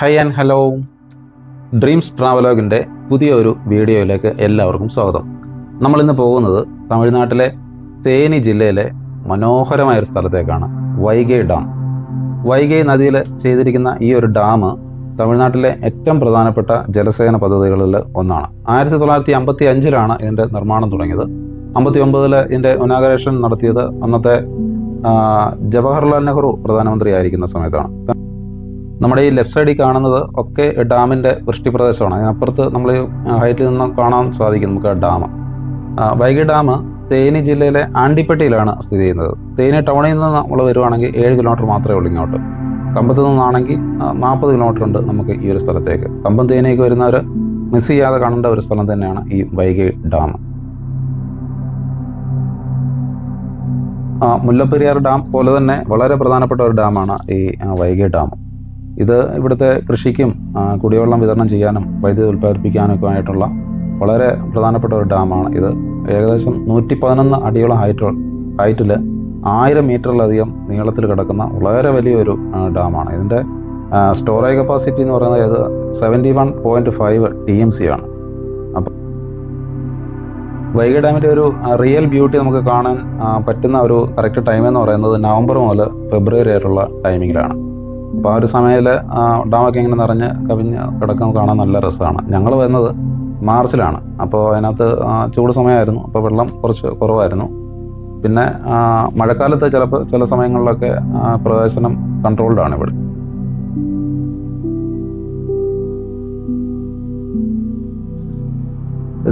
Hi and hello dreams ട്രാവലോഗിന്റെ പുതിയ ഒരു വീഡിയോയിലേക്ക് എല്ലാവർക്കും സ്വാഗതം. നമ്മളിന്ന് പോകുന്നത് തമിഴ്നാട്ടിലെ തേനി ജില്ലയിലെ മനോഹരമായ ഒരു സ്ഥലത്തേക്കാണ് വൈഗൈ ഡാം. വൈഗൈ നദിയിൽ ചെയ്തിരിക്കുന്ന ഈ ഒരു ഡാം തമിഴ്നാട്ടിലെ ഏറ്റവും പ്രധാനപ്പെട്ട ജലസേന പദ്ധതികളിൽ ഒന്നാണ്. ആയിരത്തി തൊള്ളായിരത്തി അമ്പത്തി അഞ്ചിലാണ് ഇതിന്റെ നിർമ്മാണം തുടങ്ങിയത്. അമ്പത്തി ഒമ്പതിൽ ഇതിന്റെ ഇനാഗറേഷൻ നടത്തിയത് അന്നത്തെ ജവഹർലാൽ നെഹ്റു പ്രധാനമന്ത്രി ആയിരിക്കുന്ന സമയത്താണ്. നമ്മുടെ ഈ ലെഫ്റ്റ് സൈഡിൽ കാണുന്നത് ഒക്കെ ഡാമിന്റെ വൃഷ്ടിപ്രദേശമാണ്. അതിനപ്പുറത്ത് നമ്മൾ ഹൈറ്റിൽ നിന്ന് കാണാൻ സാധിക്കും നമുക്ക് ആ ഡാം. വൈകി ഡാം തേനി ജില്ലയിലെ ആണ്ടിപ്പെട്ടിയിലാണ് സ്ഥിതി ചെയ്യുന്നത്. തേനി ടൗണിൽ നിന്ന് നമ്മൾ വരുവാണെങ്കിൽ ഏഴ് കിലോമീറ്റർ മാത്രമേ ഉള്ളൂ ഇങ്ങോട്ട്. കമ്പത്ത് നിന്നാണെങ്കിൽ നാൽപ്പത് കിലോമീറ്റർ ഉണ്ട് നമുക്ക് ഈ ഒരു സ്ഥലത്തേക്ക്. കമ്പം തേനിയൊക്കെ വരുന്നവർ മിസ് ചെയ്യാതെ കാണേണ്ട ഒരു സ്ഥലം തന്നെയാണ് ഈ വൈകി ഡാം. മുല്ലപ്പെരിയാർ ഡാം പോലെ തന്നെ വളരെ പ്രധാനപ്പെട്ട ഒരു ഡാമാണ് ഈ വൈകി ഡാം. ഇത് ഇവിടുത്തെ കൃഷിക്കും കുടിവെള്ളം വിതരണം ചെയ്യാനും വൈദ്യുതി ഉൽപ്പാദിപ്പിക്കാനൊക്കെ ആയിട്ടുള്ള വളരെ പ്രധാനപ്പെട്ട ഒരു ഡാമാണ് ഇത്. ഏകദേശം നൂറ്റി പതിനൊന്ന് അടിയോളം ഹൈറ്റ് ഹൈറ്റിൽ ആയിരം മീറ്ററിലധികം നീളത്തിൽ കിടക്കുന്ന വളരെ വലിയൊരു ഡാമാണ്. ഇതിന്റെ സ്റ്റോറേജ് കപ്പാസിറ്റി എന്ന് പറയുന്നത് ഇത് seventy one point five T M C ആണ്. അപ്പം വൈകി ഡാമിന്റെ ഒരു റിയൽ ബ്യൂട്ടി നമുക്ക് കാണാൻ പറ്റുന്ന ഒരു കറക്റ്റ് ടൈം എന്ന് പറയുന്നത് നവംബർ മുതൽ ഫെബ്രുവരി വരെയുള്ള ടൈമിങ്ങിലാണ് അപ്പോൾ ആ ഒരു സമയത്തിൽ ഡാമൊക്കെ ഇങ്ങനെ നിറഞ്ഞ് കവിഞ്ഞ് കിടക്കാൻ കാണാൻ നല്ല രസമാണ്. ഞങ്ങൾ വരുന്നത് മാർച്ചിലാണ്. അപ്പോൾ അതിനകത്ത് ചൂട് സമയമായിരുന്നു. അപ്പോൾ വെള്ളം കുറച്ച് കുറവായിരുന്നു. പിന്നെ മഴക്കാലത്ത് ചിലപ്പോൾ ചില സമയങ്ങളിലൊക്കെ പ്രവേശനം കൺട്രോൾഡാണ് ഇവിടെ.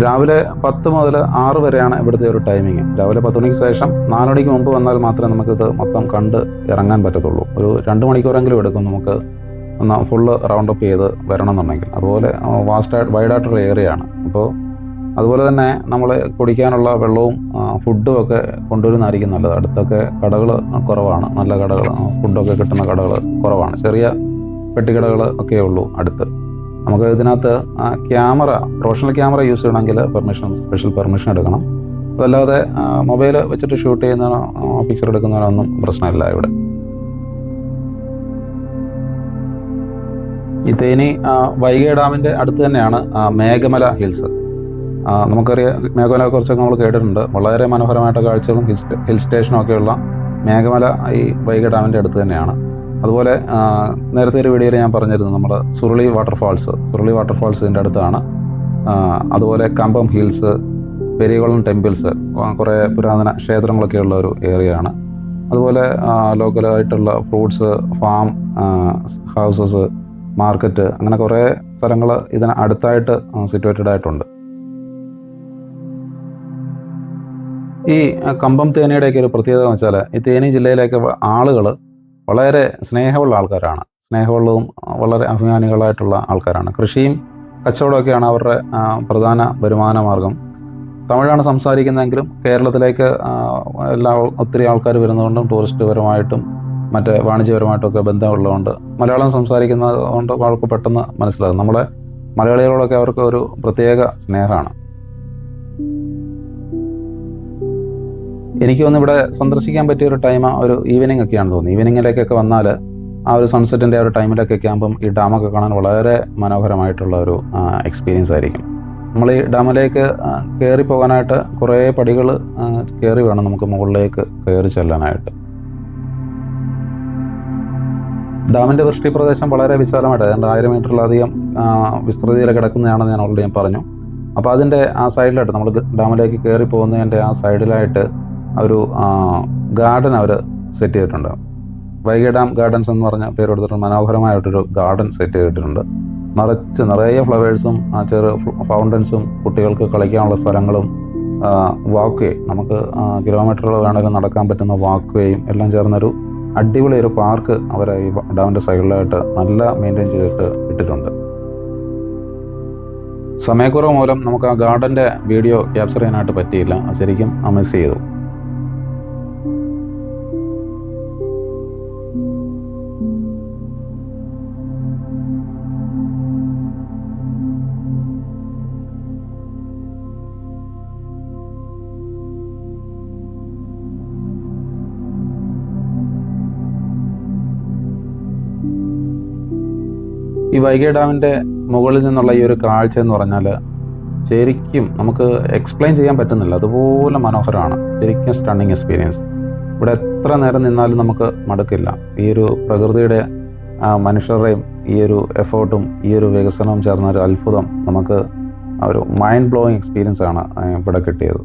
രാവിലെ പത്ത് മുതൽ ആറ് വരെയാണ് ഇവിടുത്തെ ഒരു ടൈമിങ് രാവിലെ പത്ത് മണിക്ക് ശേഷം നാല് മണിക്ക് മുമ്പ് വന്നാൽ മാത്രമേ നമുക്കിത് മൊത്തം കണ്ട് ഇറങ്ങാൻ പറ്റത്തുള്ളൂ. ഒരു രണ്ട് മണിക്കൂറെങ്കിലും എടുക്കും നമുക്ക് ഒന്ന് ഫുള്ള് റൗണ്ട് അപ്പ് ചെയ്ത് വരണം എന്നുണ്ടെങ്കിൽ അതുപോലെ വാസ്റ്റായിട്ട് വൈഡായിട്ടുള്ള ഏരിയയാണ് അപ്പോൾ അതുപോലെ തന്നെ നമ്മൾ കുടിക്കാനുള്ള വെള്ളവും ഫുഡും ഒക്കെ കൊണ്ടുവരുന്നതായിരിക്കും നല്ലത്. അടുത്തൊക്കെ കടകൾ കുറവാണ്. നല്ല കടകൾ ഫുഡൊക്കെ കിട്ടുന്ന കടകൾ കുറവാണ്. ചെറിയ പെട്ടിക്കടകൾ ഒക്കെ ഉള്ളൂ അടുത്ത്. നമുക്ക് ഇതിനകത്ത് ക്യാമറ പ്രൊഫഷണൽ ക്യാമറ യൂസ് ചെയ്യണമെങ്കിൽ പെർമിഷൻ സ്പെഷ്യൽ പെർമിഷൻ എടുക്കണം. അതല്ലാതെ മൊബൈൽ വെച്ചിട്ട് ഷൂട്ട് ചെയ്യുന്നതിനോ പിക്ചർ എടുക്കുന്നതിനോ ഒന്നും പ്രശ്നമില്ല ഇവിടെ. ഈ തേനി വൈഗ ഡാമിന്റെ അടുത്ത് തന്നെയാണ് ആ, മേഘമല ഹിൽസ്. ആ, നമുക്കറിയാം മേഘമല കുറിച്ചൊക്കെ നമ്മൾ കേട്ടിട്ടുണ്ട്. വളരെ മനോഹരമായിട്ട് കാഴ്ചകളും ഹിൽ ഹിൽ സ്റ്റേഷനും ഒക്കെയുള്ള മേഘമല ഈ വൈഗ ഡാമിന്റെ അടുത്ത് തന്നെയാണ്. അതുപോലെ നേരത്തെ ഒരു വീഡിയോയിൽ ഞാൻ പറഞ്ഞിരുന്നു നമ്മുടെ സുരുളി വാട്ടർഫാൾസ് സുരുളി വാട്ടർഫാൾസ് ഇതിന്റെ അടുത്താണ്. അതുപോലെ കമ്പം ഹിൽസ് പെരിയകുളം ടെമ്പിൾസ് കുറേ പുരാതന ക്ഷേത്രങ്ങളൊക്കെ ഉള്ള ഒരു ഏരിയ ആണ്. അതുപോലെ ലോക്കലായിട്ടുള്ള ഫ്രൂട്ട്സ് ഫാം ഹൗസസ് മാർക്കറ്റ് അങ്ങനെ കുറേ സ്ഥലങ്ങൾ ഇതിന് അടുത്തായിട്ട് സിറ്റുവേറ്റഡ് ആയിട്ടുണ്ട്. ഈ കമ്പം തേനയുടെയൊക്കെ ഒരു പ്രത്യേകത എന്ന് വെച്ചാൽ ഈ തേനി ജില്ലയിലേക്ക് ആളുകൾ വളരെ സ്നേഹമുള്ള ആൾക്കാരാണ്. സ്നേഹമുള്ളതും വളരെ അഭിമാനികളായിട്ടുള്ള ആൾക്കാരാണ്. കൃഷിയും കച്ചവടമൊക്കെയാണ് അവരുടെ പ്രധാന വരുമാന മാർഗം. തമിഴാണ് സംസാരിക്കുന്നതെങ്കിലും കേരളത്തിലേക്ക് എല്ലാ ഒത്തിരി ആൾക്കാർ വരുന്നതുകൊണ്ടും ടൂറിസ്റ്റ് പരമായിട്ടും മറ്റേ വാണിജ്യപരമായിട്ടൊക്കെ ബന്ധമുള്ളതുകൊണ്ട് മലയാളം സംസാരിക്കുന്നത് കൊണ്ട് അവർക്ക് പെട്ടെന്ന് മനസ്സിലാകും. നമ്മളെ മലയാളികളോടൊക്കെ അവർക്ക് ഒരു പ്രത്യേക സ്നേഹമാണ്. എനിക്ക് ഇവിടെ സന്ദർശിക്കാൻ പറ്റിയ ഒരു ടൈം ഒരു ഈവനിങ് ഒക്കെയാണ് തോന്നുന്നത് ഈവനിങ്ങിലേക്കൊക്കെ വന്നാൽ ആ ഒരു സൺസെറ്റിന്റെ ആ ഒരു ടൈമിലൊക്കെ ആകുമ്പം ഈ ഡാമൊക്കെ കാണാൻ വളരെ മനോഹരമായിട്ടുള്ള ഒരു എക്സ്പീരിയൻസ് ആയിരിക്കും. നമ്മൾ ഈ ഡാമിലേക്ക് കയറി പോകാനായിട്ട് കുറേ പടികൾ കയറി വേണം നമുക്ക് മുകളിലേക്ക് കയറി ചെല്ലാനായിട്ട്. ഡാമിന്റെ വൃഷ്ടി പ്രദേശം വളരെ വിശാലമായിട്ട് ഏതാണ്ട് ആയിരം മീറ്ററിലധികം വിസ്തൃതിയിൽ കിടക്കുന്നതാണെന്ന് ഞാൻ ഓൾറെഡി ഞാൻ പറഞ്ഞു. അപ്പോൾ അതിന്റെ ആ സൈഡിലായിട്ട് നമ്മൾ ഡാമിലേക്ക് കയറി പോകുന്നതിന്റെ ആ സൈഡിലായിട്ട് ഒരു ഗാർഡൻ അവർ സെറ്റ് ചെയ്തിട്ടുണ്ട്. വൈഗ ഡാം ഗാർഡൻസ് എന്ന് പറഞ്ഞ പേര് കൊടുത്തിട്ട് മനോഹരമായിട്ടൊരു ഗാർഡൻ സെറ്റ് ചെയ്തിട്ടുണ്ട്. നിറച്ച് നിറയെ ഫ്ലവേഴ്സും ആ ചെറു ഫൗണ്ടൻസും കുട്ടികൾക്ക് കളിക്കാനുള്ള സ്ഥലങ്ങളും വാക്ക് നമുക്ക് കിലോമീറ്ററുകൾ വേണമെങ്കിലും നടക്കാൻ പറ്റുന്ന വാക്ക് വേയും എല്ലാം ചേർന്നൊരു അടിപൊളി ഒരു പാർക്ക് അവർ ഈ ഡാമിന്റെ സൈഡിലായിട്ട് നല്ല മെയിന്റെയിൻ ചെയ്തിട്ട് ഇട്ടിട്ടുണ്ട്. സമയക്കുറവ് മൂലം നമുക്ക് ആ ഗാർഡന്റെ വീഡിയോ ക്യാപ്ചർ ചെയ്യാനായിട്ട് പറ്റിയില്ല. ശരിക്കും മിസ് ചെയ്തു. ഈ വൈഗ ഡാമിന്റെ മുകളിൽ നിന്നുള്ള ഈ ഒരു കാഴ്ച എന്ന് പറഞ്ഞാൽ ശരിക്കും നമുക്ക് എക്സ്പ്ലെയിൻ ചെയ്യാൻ പറ്റുന്നില്ല. അതുപോലെ മനോഹരമാണ്. ശരിക്കും സ്റ്റണ്ണിങ് എക്സ്പീരിയൻസ് ഇവിടെ എത്ര നേരം നിന്നാലും നമുക്ക് മടുക്കില്ല. ഈ ഒരു പ്രകൃതിയുടെ മനുഷ്യരുടെയും ഈ ഒരു എഫേർട്ടും ഈ ഒരു വികസനവും ചേർന്ന ഒരു അത്ഭുതം നമുക്ക് ഒരു മൈൻഡ് ബ്ലോയിങ് എക്സ്പീരിയൻസ് ആണ് ഇവിടെ കിട്ടിയത്.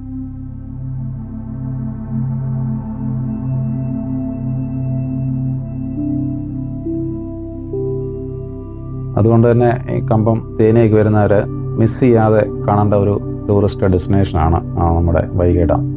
അതുകൊണ്ട് തന്നെ ഈ കമ്പം തേനിയൊക്കെ വരുന്നവരെ മിസ് ചെയ്യാതെ കാണേണ്ട ഒരു ടൂറിസ്റ്റ് ഡെസ്റ്റിനേഷനാണ് നമ്മുടെ dam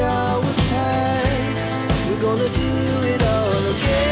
hours pass. We're gonna do it all again.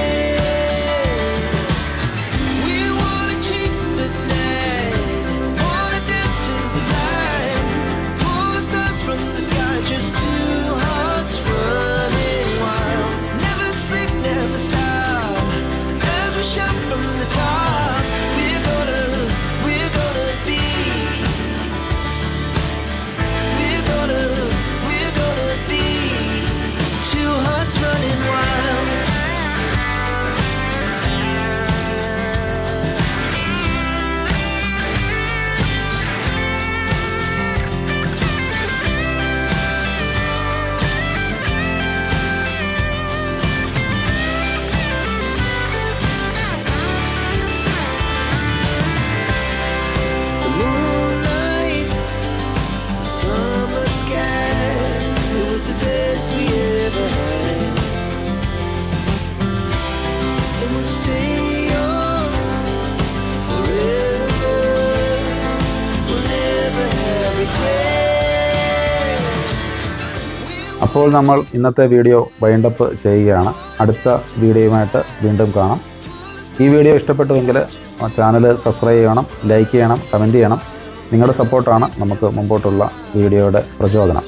അപ്പോൾ നമ്മൾ ഇന്നത്തെ വീഡിയോ വൈൻഡപ്പ് ചെയ്യുകയാണ്. അടുത്ത വീഡിയോയുമായിട്ട് വീണ്ടും കാണാം. ഈ വീഡിയോ ഇഷ്ടപ്പെട്ടുവെങ്കിൽ ചാനൽ സബ്സ്ക്രൈബ് ചെയ്യണം ലൈക്ക് ചെയ്യണം കമന്റ് ചെയ്യണം. നിങ്ങളുടെ സപ്പോർട്ടാണ് നമുക്ക് മുമ്പോട്ടുള്ള വീഡിയോയുടെ പ്രചോദനം.